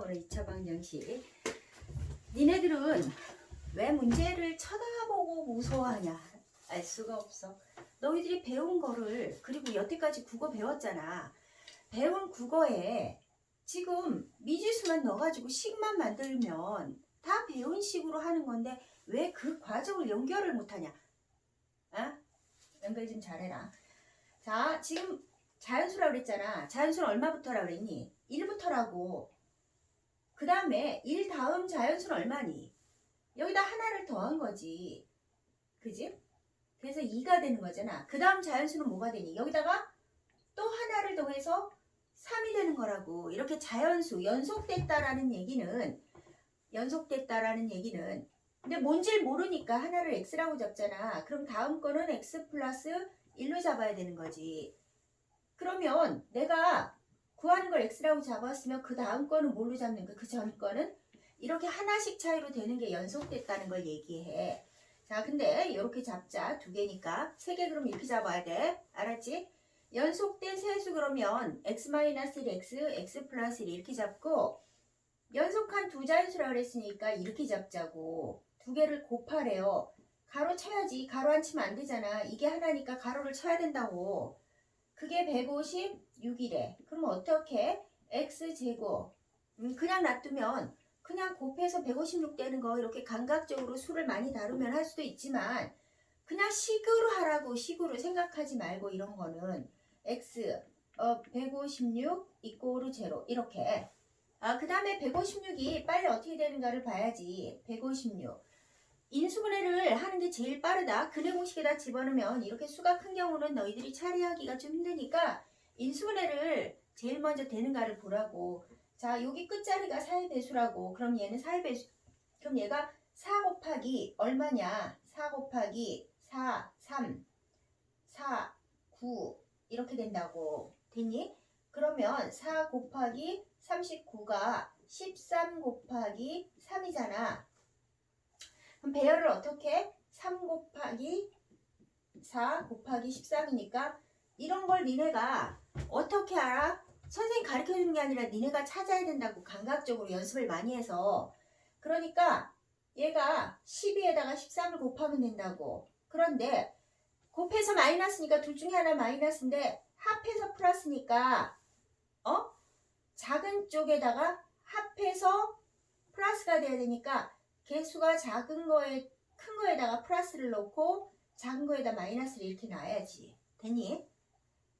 오늘 2차 방정식. 니네들은 왜 문제를 쳐다보고 무서워하냐? 알 수가 없어. 너희들이 배운 거를 그리고 여태까지 국어 배웠잖아. 배운 국어에 지금 미지수만 넣어가지고 식만 만들면 다 배운 식으로 하는 건데 왜 그 과정을 연결을 못하냐? 아? 연결 좀 잘해라. 자, 지금 자연수라 그랬잖아. 자연수는 얼마부터라 그랬니? 1부터라고. 그 다음에 1 다음 자연수는 얼마니? 여기다 하나를 더한 거지. 그지? 그래서 2가 되는 거잖아. 그 다음 자연수는 뭐가 되니? 여기다가 또 하나를 더해서 3이 되는 거라고. 이렇게 자연수, 연속됐다라는 얘기는, 연속됐다라는 얘기는, 근데 뭔지를 모르니까 하나를 x라고 잡잖아. 그럼 다음 거는 x 플러스 1로 잡아야 되는 거지. 그러면 내가 구하는 걸 x라고 잡았으면 그 다음 거는 뭘로 잡는 거야? 그전 거는 이렇게 하나씩 차이로 되는 게 연속됐다는 걸 얘기해. 자, 근데 이렇게 잡자. 두 개니까. 세 개 그럼 이렇게 잡아야 돼. 알았지? 연속된 세수 그러면 x-1x, x 플러스 1 이렇게 잡고 연속한 두 자연수라 그랬으니까 이렇게 잡자고. 두 개를 곱하래요. 가로 쳐야지. 가로 안 치면 안 되잖아. 이게 하나니까 가로를 쳐야 된다고. 그게 156이래. 그럼 어떻게? x제곱. 음, 그냥 놔두면 그냥 곱해서 156 되는 거 이렇게 감각적으로 수를 많이 다루면 할 수도 있지만 그냥 식으로 하라고 식으로 생각하지 말고 이런 거는 x 어, 156 이꼬르 제로 이렇게 아, 그 다음에 156이 빨리 어떻게 되는가를 봐야지 156 인수분해를 하는 게 제일 빠르다. 근해 공식에다 집어넣으면 이렇게 수가 큰 경우는 너희들이 처리하기가 좀 힘드니까 인수분해를 제일 먼저 되는가를 보라고. 자, 여기 끝자리가 4의 배수라고. 그럼 얘는 4의 배수. 그럼 얘가 4 곱하기 얼마냐? 4 곱하기 4, 3, 4, 9 이렇게 된다고. 됐니? 그러면 4 곱하기 39가 13 곱하기 3이잖아. 그럼 배열을 어떻게? 3 곱하기 4 곱하기 13이니까 이런 걸 니네가 어떻게 알아? 선생님 가르쳐 주는 게 아니라 니네가 찾아야 된다고 감각적으로 연습을 많이 해서 그러니까 얘가 12에다가 13을 곱하면 된다고 그런데 곱해서 마이너스니까 둘 중에 하나 마이너스인데 합해서 플러스니까 어? 작은 쪽에다가 합해서 플러스가 돼야 되니까 개수가 작은 거에 큰 거에다가 플러스를 넣고 작은 거에다 마이너스를 이렇게 놔야지. 됐니?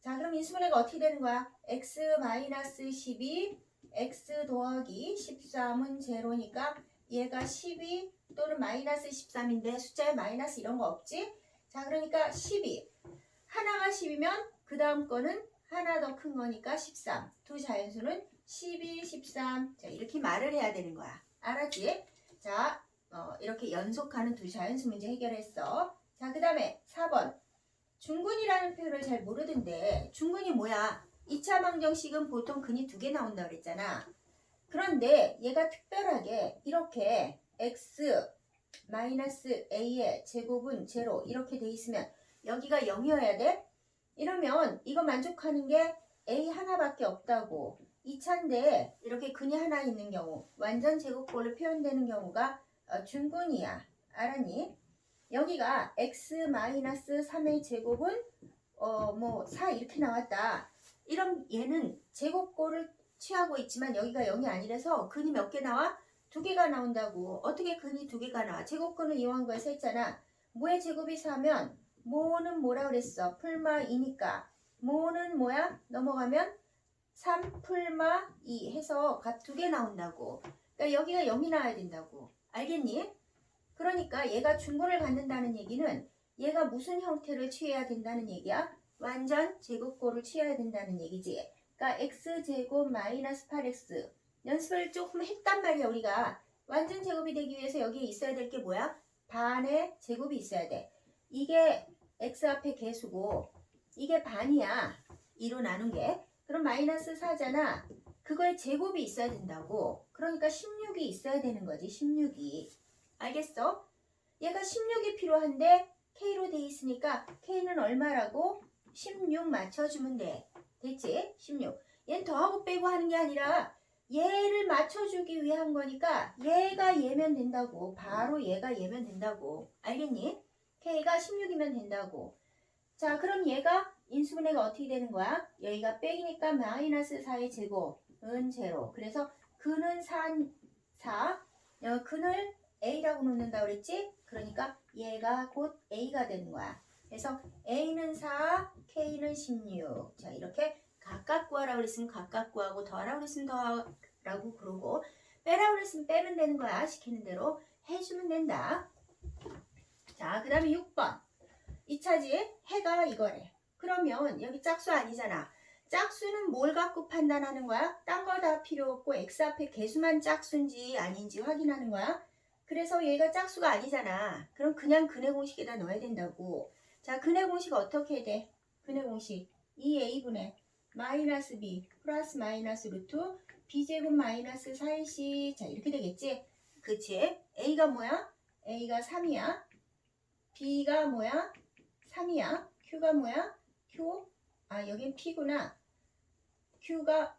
자, 그럼 인수분해가 어떻게 되는 거야? x 마이너스 12 x 더하기 13은 제로니까 얘가 12 또는 마이너스 13인데 숫자에 마이너스 이런 거 없지? 자, 그러니까 12 하나가 10이면 그 다음 거는 하나 더 큰 거니까 13. 두 자연수는 12, 13. 자, 이렇게 말을 해야 되는 거야. 알았지? 자, 어, 이렇게 연속하는 두 자연수 문제 해결했어. 자, 그 다음에 4번. 중근이라는 표현을 잘 모르던데, 중근이 뭐야? 2차 방정식은 보통 근이 두 개 나온다고 그랬잖아. 그런데 얘가 특별하게 이렇게 x 마이너스 a의 제곱은 제로 이렇게 돼 있으면 여기가 0이어야 돼? 이러면 이거 만족하는 게 a 하나밖에 없다고. 2차인데 이렇게 근이 하나 있는 경우 완전 제곱꼴로 표현되는 경우가 어, 중근이야. 알았니? 여기가 x 마이너스 3의 제곱은 어 뭐 4 이렇게 나왔다. 이런 얘는 제곱꼴을 취하고 있지만 여기가 0이 아니라서 근이 몇 개 나와? 두 개가 나온다고. 어떻게 근이 두 개가 나와? 제곱근을 이용한 거에서 했잖아. 뭐의 제곱이 4면 모는 뭐라 그랬어? 풀마 2니까. 모는 뭐야? 넘어가면 3 풀마 2 해서 값 두 개 나온다고. 그러니까 여기가 0이 나와야 된다고. 알겠니? 그러니까 얘가 중근을 갖는다는 얘기는 얘가 무슨 형태를 취해야 된다는 얘기야? 완전 제곱꼴을 취해야 된다는 얘기지. 그러니까 x제곱 마이너스 8x 연습을 조금 했단 말이야 우리가. 완전 제곱이 되기 위해서 여기에 있어야 될 게 뭐야? 반의 제곱이 있어야 돼. 이게 x 앞에 개수고 이게 반이야. 2로 나눈 게. 그럼 마이너스 4잖아. 그거에 제곱이 있어야 된다고. 그러니까 16이 있어야 되는 거지. 16이. 알겠어? 얘가 16이 필요한데 K로 돼 있으니까 K는 얼마라고? 16 맞춰주면 돼. 됐지? 16. 얘는 더하고 빼고 하는 게 아니라 얘를 맞춰주기 위한 거니까 얘가 얘면 된다고. 바로 얘가 얘면 된다고. 알겠니? K가 16이면 된다고. 자, 그럼 얘가 인수분해가 어떻게 되는 거야? 여기가 빼기니까 마이너스 4의 제곱은 제로. 그래서 그는 4, 4. 어, 근을 A라고 놓는다 그랬지? 그러니까 얘가 곧 A가 되는 거야. 그래서 A는 4, K는 16. 자, 이렇게 각각 구하라고 그랬으면 각각 구하고 더하라고 그랬으면 더하라고 그러고 빼라고 그랬으면 빼면 되는 거야. 시키는 대로 해주면 된다. 자, 그 다음에 6번. 2차지 해가 이거래. 그러면 여기 짝수 아니잖아. 짝수는 뭘 갖고 판단하는 거야? 딴 거 다 필요 없고 x 앞에 개수만 짝수인지 아닌지 확인하는 거야. 그래서 얘가 짝수가 아니잖아. 그럼 그냥 근의 공식에다 넣어야 된다고. 자, 근의 공식 어떻게 돼? 근의 공식 2a분의 마이너스 b 플러스 마이너스 루트 b제곱 마이너스 4ac 자 이렇게 되겠지? 그치? a가 뭐야? a가 3이야. b가 뭐야? 3이야. q가 뭐야? q 아 여긴 p구나. q가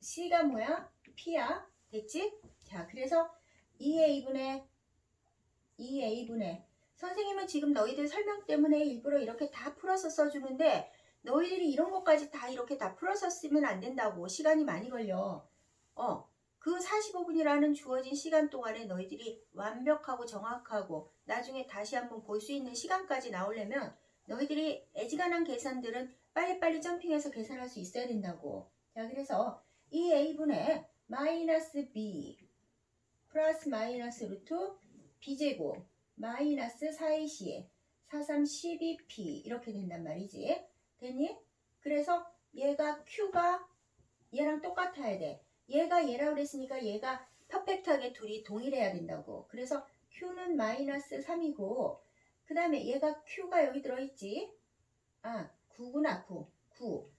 c가 뭐야? p야. 됐지? 자 그래서 2a분의 2a분의 선생님은 지금 너희들 설명 때문에 일부러 이렇게 다 풀어서 써주는데 너희들이 이런 것까지 다 이렇게 다 풀어서 쓰면 안 된다고 시간이 많이 걸려. 어, 그 45분이라는 주어진 시간 동안에 너희들이 완벽하고 정확하고 나중에 다시 한번 볼 수 있는 시간까지 나오려면 너희들이 애지간한 계산들은 빨리빨리 점핑해서 계산할 수 있어야 된다고. 자, 그래서 이 a분의 마이너스 b 플러스 마이너스 루트 b제곱 마이너스 4ac 43 12p 이렇게 된단 말이지. 됐니? 그래서 얘가 q가 얘랑 똑같아야 돼. 얘가 얘라고 그랬으니까 얘가 퍼펙트하게 둘이 동일해야 된다고. 그래서 q는 마이너스 3이고 그 다음에 얘가 q가 여기 들어있지. 아 9구나 9. 9.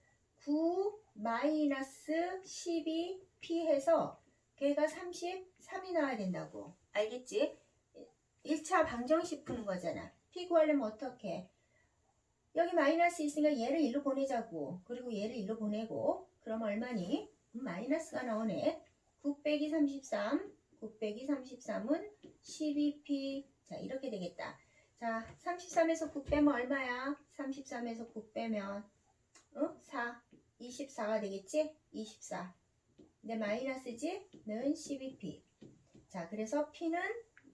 9 마이너스 12p 해서 걔가 33이 나와야 된다고. 알겠지? 1차 방정식 푸는 거잖아. p 구하려면 어떻게? 여기 마이너스 있으니까 얘를 일로 보내자고. 그리고 얘를 일로 보내고. 그럼 얼마니? 음, 마이너스가 나오네. 9 빼기 33. 9 빼기 33은 12p. 자, 이렇게 되겠다. 자, 33에서 9 빼면 얼마야? 33에서 9 빼면 어? 4. 24가 되겠지? 24. 근데 마이너스지? 는 12p. 자, 그래서 p는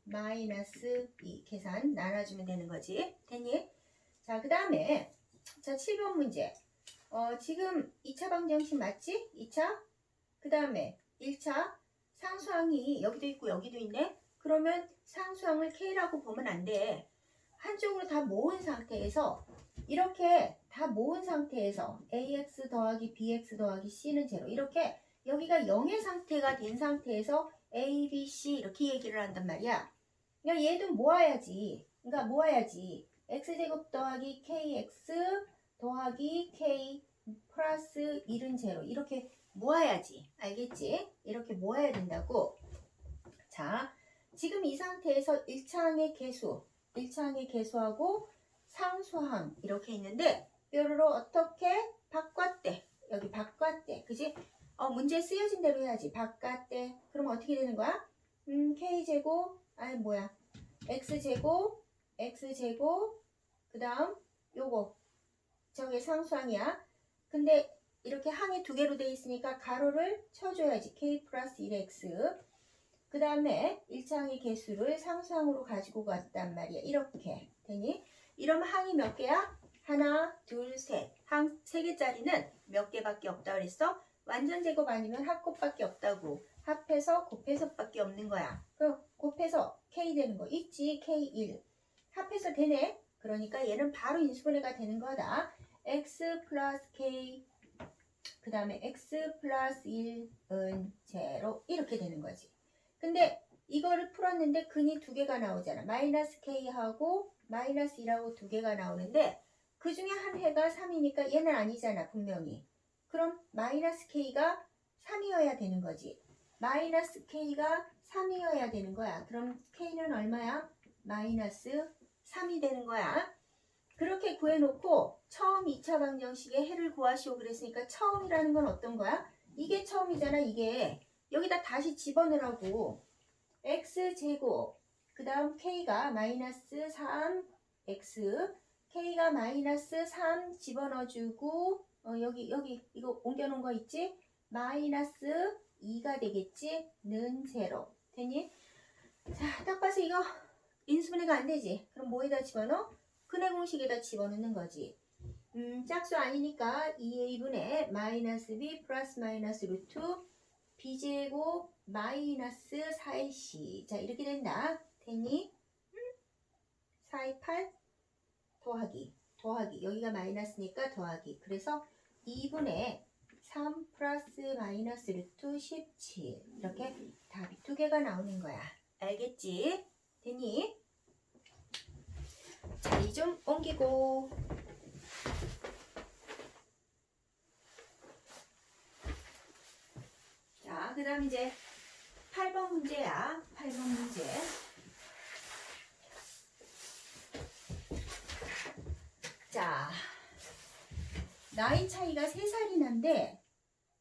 마이너스 2 계산 나눠주면 되는 거지. 됐니? 자, 그 다음에 자 7번 문제. 어, 지금 2차 방정식 맞지? 2차? 그 다음에 1차 상수항이 여기도 있고 여기도 있네? 그러면 상수항을 K라고 보면 안 돼. 한쪽으로 다 모은 상태에서 이렇게 다 모은 상태에서 AX 더하기 BX 더하기 C는 제로 이렇게 여기가 0의 상태가 된 상태에서 A, B, C 이렇게 얘기를 한단 말이야. 그러니까 얘도 모아야지. 그러니까 모아야지. x제곱 더하기 kx 더하기 k 플러스 1은 제로 이렇게 모아야지 알겠지? 이렇게 모아야 된다고 자 지금 이 상태에서 1차항의 개수 1차항의 개수하고 상수항 이렇게 있는데 뾰로로 어떻게 바꿨대 여기 바꿨대 그지? 어 문제 쓰여진 대로 해야지. 바꿨대 그럼 어떻게 되는 거야? 음 k제곱 아니 뭐야. X제곱 x제곱 그 다음 요거. 저게 상수항이야. 근데 이렇게 항이 두 개로 돼 있으니까 가로를 쳐줘야지. K 플러스 1x 그 다음에 1차항의 개수를 상수항으로 가지고 갔단 말이야. 이렇게. 되니? 이러면 항이 몇 개야? 하나 둘 셋 항 세 개짜리는 몇 개밖에 없다 그랬어? 완전 제곱 아니면 합곱밖에 없다고 합해서 곱해서밖에 없는 거야 그럼 곱해서 k 되는 거 있지 k1 합해서 되네 그러니까 얘는 바로 인수분해가 되는 거다. x 플러스 k 그 다음에 x 플러스 1은 제로 이렇게 되는 거지. 근데 이거를 풀었는데 근이 두 개가 나오잖아. 마이너스 k하고 마이너스 2라고 두 개가 나오는데 그 중에 한 해가 3이니까 얘는 아니잖아 분명히. 그럼 마이너스 k가 3이어야 되는 거지. 마이너스 k가 3이어야 되는 거야. 그럼 k는 얼마야? 마이너스 3이 되는 거야. 그렇게 구해놓고 처음 2차 방정식의 해를 구하시오 그랬으니까 처음이라는 건 어떤 거야? 이게 처음이잖아 이게. 여기다 다시 집어넣으라고 x제곱 그 다음 k가 마이너스 3x k가 마이너스 3 집어넣어주고 어, 여기 여기 이거 옮겨놓은 거 있지? 마이너스 2가 되겠지? 는 제로 되니? 자, 딱 봐서 이거 인수분해가 안 되지? 그럼 뭐에다 집어넣어? 근해 공식에다 집어넣는 거지. 음, 짝수 아니니까 2a분의 마이너스 b 플러스 마이너스 루트 b제곱 마이너스 4ac 자 이렇게 된다. 음? 4, 8 더하기 더하기 여기가 마이너스니까 더하기 그래서 2분의 3 플러스 마이너스 루트 17 이렇게 답이 두 개가 나오는 거야 알겠지? 되니? 자리 좀 옮기고 자, 그 다음 이제 8번 문제야. 8번 문제. 자, 나이 차이가 3살이 난데,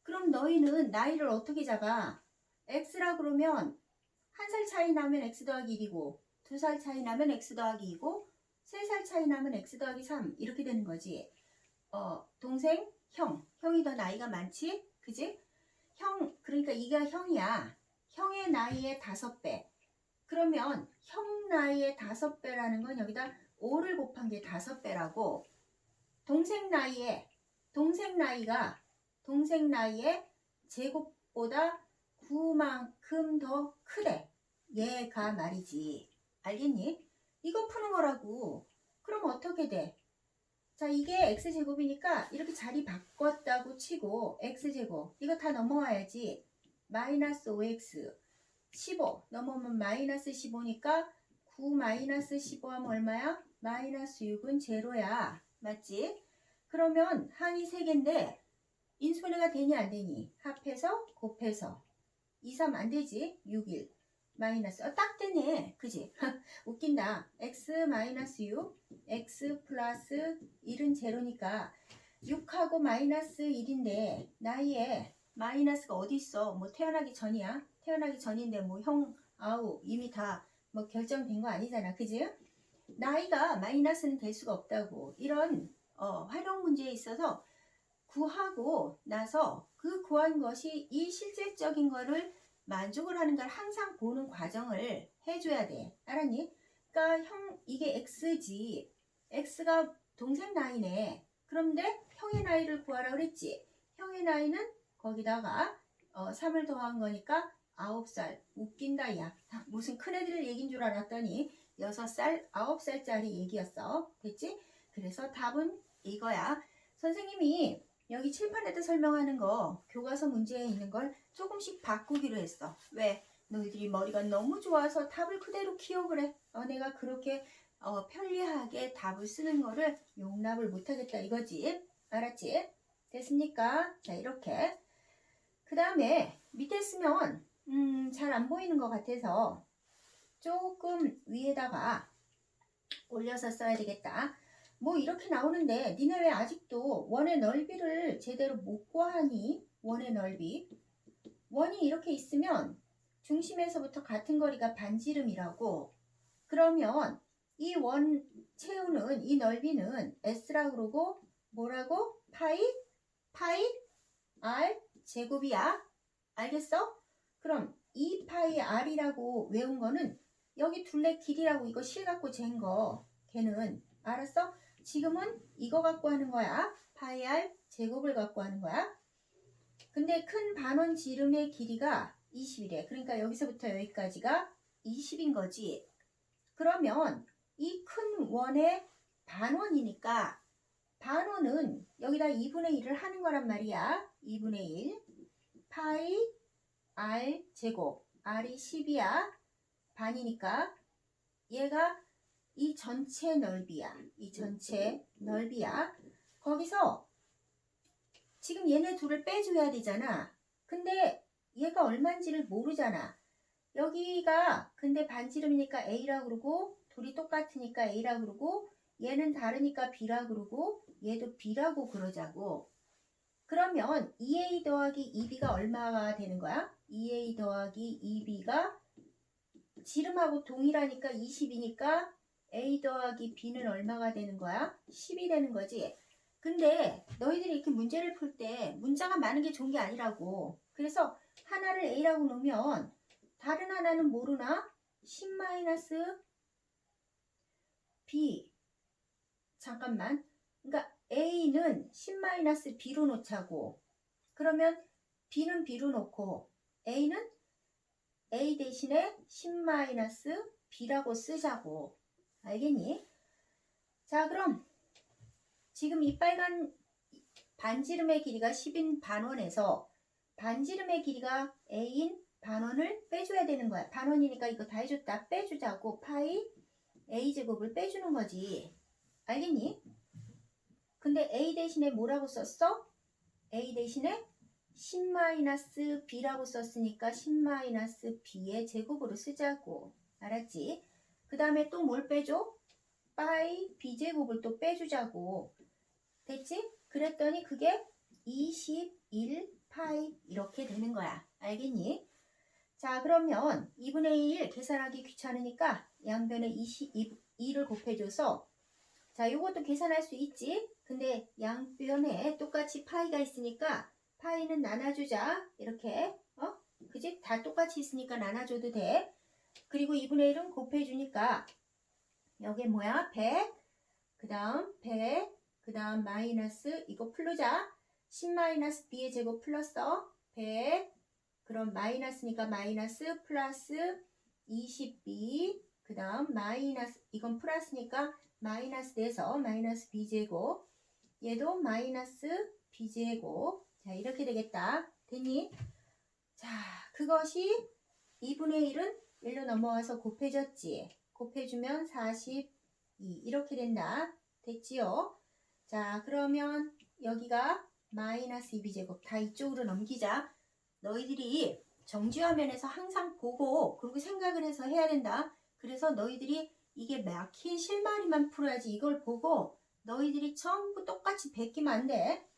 그럼 너희는 나이를 어떻게 잡아? X라 그러면 한 살 차이 나면 X 더하기 1이고, 두 살 차이 나면 X 더하기 2고, 세 살 차이 나면 X 더하기 3 이렇게 되는 거지. 어, 동생, 형, 형이 더 나이가 많지? 그지? 형, 그러니까 이가 형이야. 형의 나이의 다섯 배. 그러면 형 나이의 다섯 배라는 건 여기다 5를 곱한 게 다섯 배라고 동생 나이에 동생 나이가 동생 나이의 제곱보다 9만큼 더 크대. 얘가 말이지. 알겠니? 이거 푸는 거라고. 그럼 어떻게 돼? 자, 이게 x제곱이니까 이렇게 자리 바꿨다고 치고 x제곱 이거 다 넘어와야지. 마이너스 5x 15 넘어오면 마이너스 15니까 9 마이너스 15 하면 얼마야? 마이너스 6은 제로야. 맞지? 그러면 항이 3개인데 인수분해가 되니 안 되니? 합해서 곱해서 2, 3 안 되지? 6, 1 마이너스 어, 딱 되네. 그지? 웃긴다. x 마이너스 6 x 플러스 1은 제로니까 6하고 마이너스 1인데 나이에 마이너스가 어디 있어? 뭐 태어나기 전이야? 태어나기 전인데 뭐 형 아우 이미 다 뭐 결정된 거 아니잖아. 그지? 나이가 마이너스는 될 수가 없다고. 이런 어, 활용 문제에 있어서 구하고 나서 그 구한 것이 이 실질적인 거를 만족을 하는 걸 항상 보는 과정을 해줘야 돼. 알았니? 그러니까 형 이게 x지. x가 동생 나이네. 그런데 형의 나이를 구하라 그랬지. 형의 나이는 거기다가 어, 3을 더한 거니까 9살. 웃긴다 야. 무슨 큰애들 얘기인 줄 알았더니 6살, 9살짜리 얘기였어. 됐지? 그래서 답은 이거야. 선생님이 여기 칠판에다 설명하는 거 교과서 문제에 있는 걸 조금씩 바꾸기로 했어. 왜? 너희들이 머리가 너무 좋아서 답을 그대로 키워 그래. 어, 내가 그렇게 어, 편리하게 답을 쓰는 거를 용납을 못하겠다 이거지. 알았지? 됐습니까? 자 이렇게 그 다음에 밑에 쓰면 음, 잘 안 보이는 것 같아서 조금 위에다가 올려서 써야 되겠다. 뭐 이렇게 나오는데 니네 왜 아직도 원의 넓이를 제대로 못 구하니? 원의 넓이. 원이 이렇게 있으면 중심에서부터 같은 거리가 반지름이라고. 그러면 이 원 채우는 이 넓이는 s라 그러고 뭐라고? 파이? 파이? r 제곱이야. 알겠어? 그럼 2파이 r이라고 외운 거는 여기 둘레 길이라고 이거 실 갖고 잰 거. 걔는 알았어? 지금은 이거 갖고 하는 거야. 파이 r 제곱을 갖고 하는 거야. 근데 큰 반원 지름의 길이가 20이래. 그러니까 여기서부터 여기까지가 20인 거지. 그러면 이 큰 원의 반원이니까 반원은 여기다 2분의 1을 하는 거란 말이야. 2분의 1. 파이 r 제곱. r이 10이야. 반이니까 얘가 이 전체 넓이야. 이 전체 넓이야. 거기서 지금 얘네 둘을 빼줘야 되잖아. 근데 얘가 얼마인지를 모르잖아. 여기가 근데 반지름이니까 A라 그러고 둘이 똑같으니까 A라 그러고 얘는 다르니까 B라 그러고 얘도 B라고 그러자고. 그러면 2A 더하기 2B가 얼마가 되는 거야? 2a 더하기 2b가 지름하고 동일하니까 20이니까 a 더하기 b는 얼마가 되는 거야? 10이 되는 거지. 근데 너희들이 이렇게 문제를 풀 때 문자가 많은 게 좋은 게 아니라고. 그래서 하나를 a라고 놓으면 다른 하나는 모르나? 10 마이너스 b. 잠깐만. 그러니까 a는 10 마이너스 b로 놓자고. 그러면 b는 b로 놓고 a는 a 대신에 10 마이너스 b라고 쓰자고. 알겠니? 자, 그럼 지금 이 빨간 반지름의 길이가 10인 반원에서 반지름의 길이가 a인 반원을 빼줘야 되는 거야. 반원이니까 이거 다 해줬다. 빼주자고 파이 a 제곱을 빼주는 거지. 알겠니? 근데 a 대신에 뭐라고 썼어? a 대신에 10-b라고 썼으니까 10-b의 제곱으로 쓰자고. 알았지? 그 다음에 또 뭘 빼줘? 파이 b제곱을 또 빼주자고. 됐지? 그랬더니 그게 21 파이 이렇게 되는 거야. 알겠니? 자 그러면 2분의 1 계산하기 귀찮으니까 양변에 22를 곱해줘서 자 요것도 계산할 수 있지? 근데 양변에 똑같이 파이가 있으니까 파이는 나눠주자. 이렇게 어? 그지? 다 똑같이 있으니까 나눠줘도 돼. 그리고 2분의 1은 곱해주니까 여기 뭐야? 100. 그 다음 100. 그 다음 마이너스 이거 풀르자. 10 마이너스 b의 제곱 플러스 100. 그럼 마이너스니까 마이너스 플러스 20b. 그 다음 마이너스 이건 플러스니까 마이너스 돼서 마이너스 b제곱. 얘도 마이너스 b제곱. 자 이렇게 되겠다. 됐니? 자 그것이 2분의 1은 1로 넘어와서 곱해졌지. 곱해주면 42 이렇게 된다. 됐지요? 자 그러면 여기가 마이너스 2b제곱 다 이쪽으로 넘기자. 너희들이 정지화면에서 항상 보고 그리고 생각을 해서 해야 된다. 그래서 너희들이 이게 막힌 실마리만 풀어야지 이걸 보고 너희들이 전부 똑같이 베끼면 안 돼.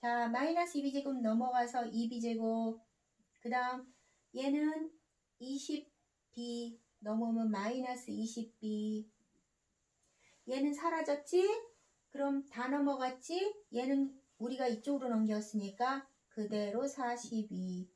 자 마이너스 2b제곱 넘어가서 2b제곱 그 다음 얘는 20b 넘으면 마이너스 20b 얘는 사라졌지? 그럼 다 넘어갔지? 얘는 우리가 이쪽으로 넘겼으니까 그대로 42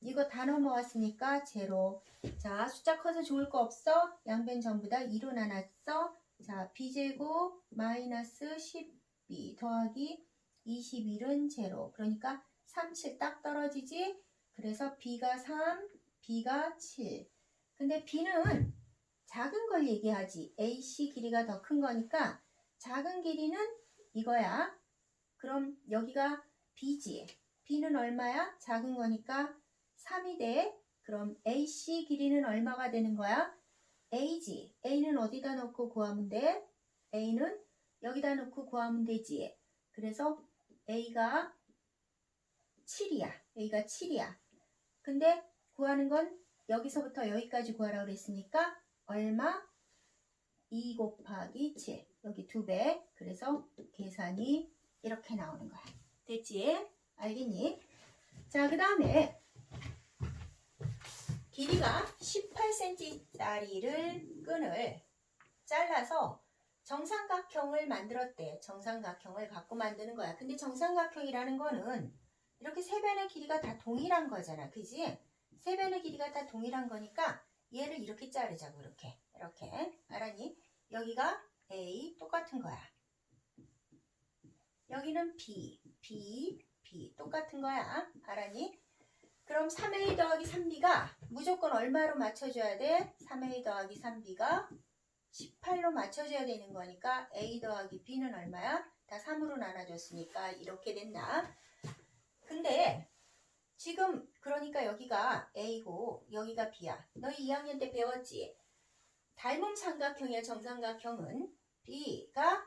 이거 다 넘어왔으니까 제로. 자 숫자 커서 좋을 거 없어? 양변 전부 다 2로 나눴어? 자 b제곱 마이너스 10b 더하기 21은 제로. 그러니까 37 딱 떨어지지? 그래서 b가 3 b가 7 근데 b는 작은 걸 얘기하지. AC 길이가 더 큰 거니까 작은 길이는 이거야. 그럼 여기가 b지. B는 얼마야? 작은 거니까 3이 돼. 그럼 AC 길이는 얼마가 되는 거야? A지. A는 어디다 놓고 구하면 돼? A는 여기다 놓고 구하면 되지. 그래서 A가 7이야. A가 7이야. 근데 구하는 건 여기서부터 여기까지 구하라고 그랬으니까 얼마? 2 곱하기 7 여기 2배 그래서 계산이 이렇게 나오는 거야 됐지? 알겠니? 자그 다음에 길이가 18cm짜리를 끈을 잘라서 정삼각형을 만들었대. 정삼각형을 갖고 만드는 거야. 근데 정삼각형이라는 거는 이렇게 세 변의 길이가 다 동일한 거잖아. 그지? 세 변의 길이가 다 동일한 거니까 얘를 이렇게 자르자고 이렇게. 이렇게. 알았니? 여기가 A 똑같은 거야. 여기는 B, B, B 똑같은 거야. 알았니? 그럼 3A 더하기 3B가 무조건 얼마로 맞춰줘야 돼? 3A 더하기 3B가 18로 맞춰줘야 되는 거니까 A 더하기 B는 얼마야? 다 3으로 나눠줬으니까 이렇게 된다. 근데 지금 그러니까 여기가 A고 여기가 B야. 너희 2학년 때 배웠지? 닮은 삼각형의 정삼각형은 B가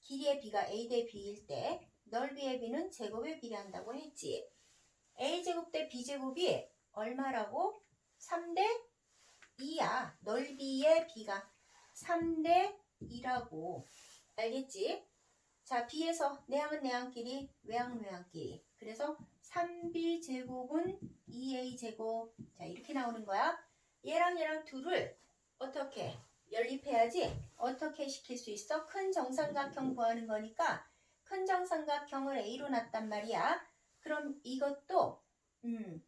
길이의 B가 A 대 B일 때 넓이의 B는 제곱에 비례한다고 했지. A제곱 대 B제곱이 얼마라고? 3대 2야. 넓이의 B가 3대 2라고. 알겠지? 자, B에서 내항은 내항끼리, 외항은 외항끼리. 그래서 3b 제곱은 2a 제곱. 자, 이렇게 나오는 거야. 얘랑 얘랑 둘을 어떻게 연립해야지? 어떻게 시킬 수 있어? 큰 정삼각형 구하는 거니까 큰 정삼각형을 a로 놨단 말이야. 그럼 이것도 음,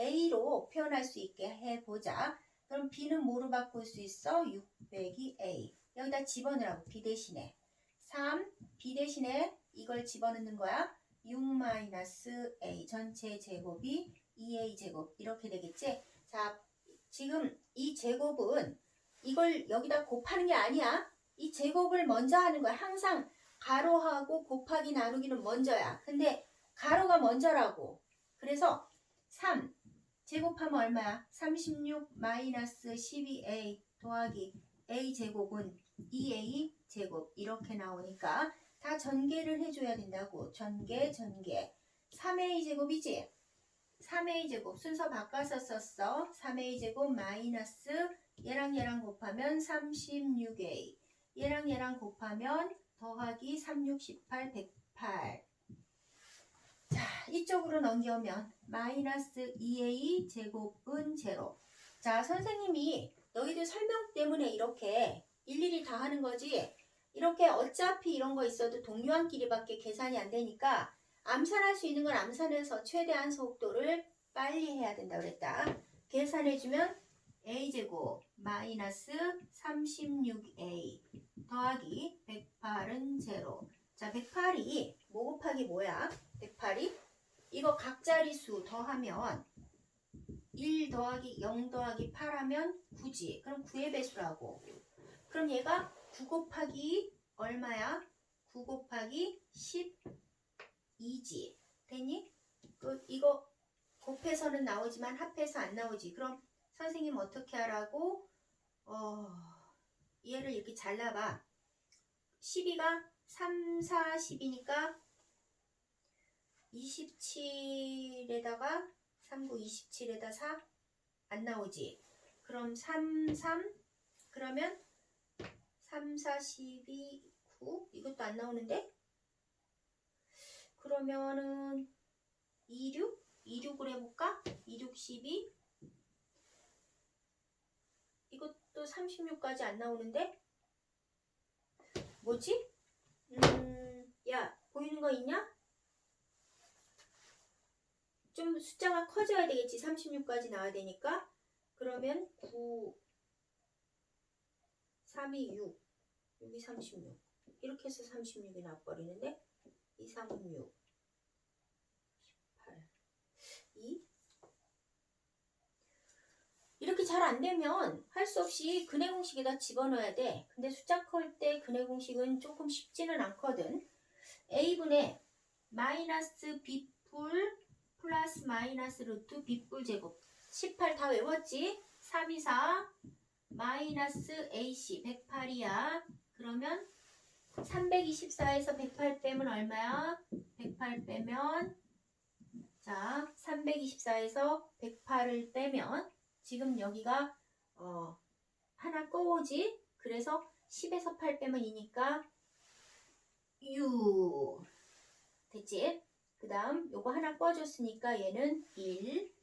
a로 표현할 수 있게 해보자. 그럼 b는 뭐로 바꿀 수 있어? 6 빼기 a. 여기다 집어넣으라고 b 대신에 3 b 대신에 이걸 집어넣는 거야. 6 마이너스 a 전체 제곱이 2a 제곱 이렇게 되겠지? 자, 지금 이 제곱은 이걸 여기다 곱하는 게 아니야. 이 제곱을 먼저 하는 거야. 항상 가로하고 곱하기 나누기는 먼저야. 근데 가로가 먼저라고. 그래서 3 제곱하면 얼마야? 36 마이너스 12a 더하기 a 제곱은 2a 제곱 이렇게 나오니까 다 전개를 해줘야 된다고. 전개, 전개. 3a 제곱이지? 3a 제곱 순서 바꿔서 썼어. 3a 제곱 마이너스 얘랑 얘랑 곱하면 36a. 얘랑 얘랑 곱하면 더하기 36, 18, 108. 자, 이쪽으로 넘겨오면 마이너스 2a 제곱은 제로. 자, 선생님이 너희들 설명 때문에 이렇게 일일이 다 하는 거지. 이렇게 어차피 이런 거 있어도 동료한끼리밖에 계산이 안 되니까 암산할 수 있는 건 암산해서 최대한 속도를 빨리 해야 된다 그랬다. 계산해주면 a제곱 마이너스 36a 더하기 108은 제로. 자, 108이 뭐 곱하기 뭐야? 108이 이거 각자리수 더하면 1 더하기 0 더하기 8 하면 9지. 그럼 9의 배수라고. 그럼 얘가 9 곱하기 얼마야? 9 곱하기 12지. 됐니? 그 이거 곱해서는 나오지만 합해서 안 나오지. 그럼 선생님 어떻게 하라고? 어, 얘를 이렇게 잘라봐. 12가 3, 4, 10이니까 27에다가 3, 9, 27에다 4 안 나오지. 그럼 3, 3 그러면 3, 4, 12, 9 이것도 안 나오는데? 그러면은 2, 6? 2, 6을 해볼까? 2, 6, 12 이것도 36까지 안 나오는데? 뭐지? 음, 야, 보이는 거 있냐? 좀 숫자가 커져야 되겠지. 36까지 나와야 되니까. 그러면 9, 3이 6, 6이 36. 이렇게 해서 36이 나와버리는데 2, 3은 6, 18, 2. 이렇게 잘 안 되면 할 수 없이 근해 공식에다 집어넣어야 돼. 근데 숫자 클 때 근해 공식은 조금 쉽지는 않거든. a분의 마이너스 b풀 플러스 마이너스 루트 b뿔 제곱 18 다 외웠지? 3, 2, 4 마이너스 ac 108이야. 그러면 324에서 108 빼면 얼마야? 108 빼면 자 324에서 108을 빼면 지금 여기가 어, 하나 꺼오지? 그래서 10에서 8 빼면 2니까 6 됐지? 그 다음 요거 하나 꺼줬으니까 얘는 1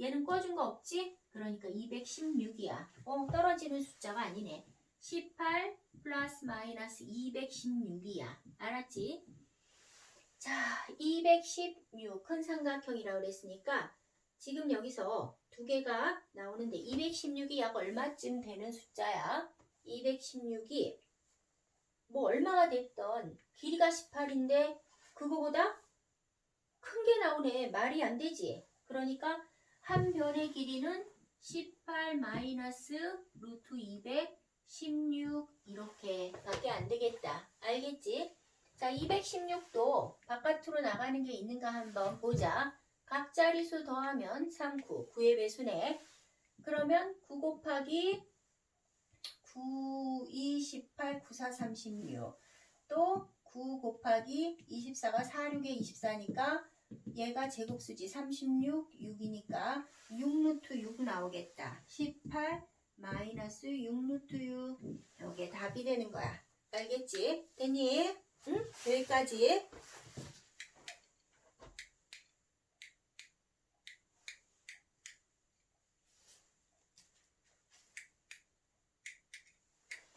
얘는 꺼준 거 없지? 그러니까 216이야 어 떨어지는 숫자가 아니네 18 플러스 마이너스 216이야 알았지? 자 216 큰 삼각형이라고 그랬으니까 지금 여기서 두 개가 나오는데 216이 약 얼마쯤 되는 숫자야? 216이 뭐 얼마가 됐던 길이가 18인데 그거보다 큰 게 나오네. 말이 안 되지. 그러니까 한 변의 길이는 18 마이너스 루트 216 이렇게 밖에 안 되겠다. 알겠지? 자, 216도 바깥으로 나가는 게 있는가 한번 보자. 각 자리수 더하면 3, 9. 9의 배수네. 그러면 9 곱하기 9, 2, 18, 9, 4, 36. 또 9 곱하기 24가 4, 6에 24니까 얘가 제곱수지 36, 6이니까 6루트 6 나오겠다. 18 마이너스 6루트 6. 이게 답이 되는 거야. 알겠지? 됐니? 응? 여기까지.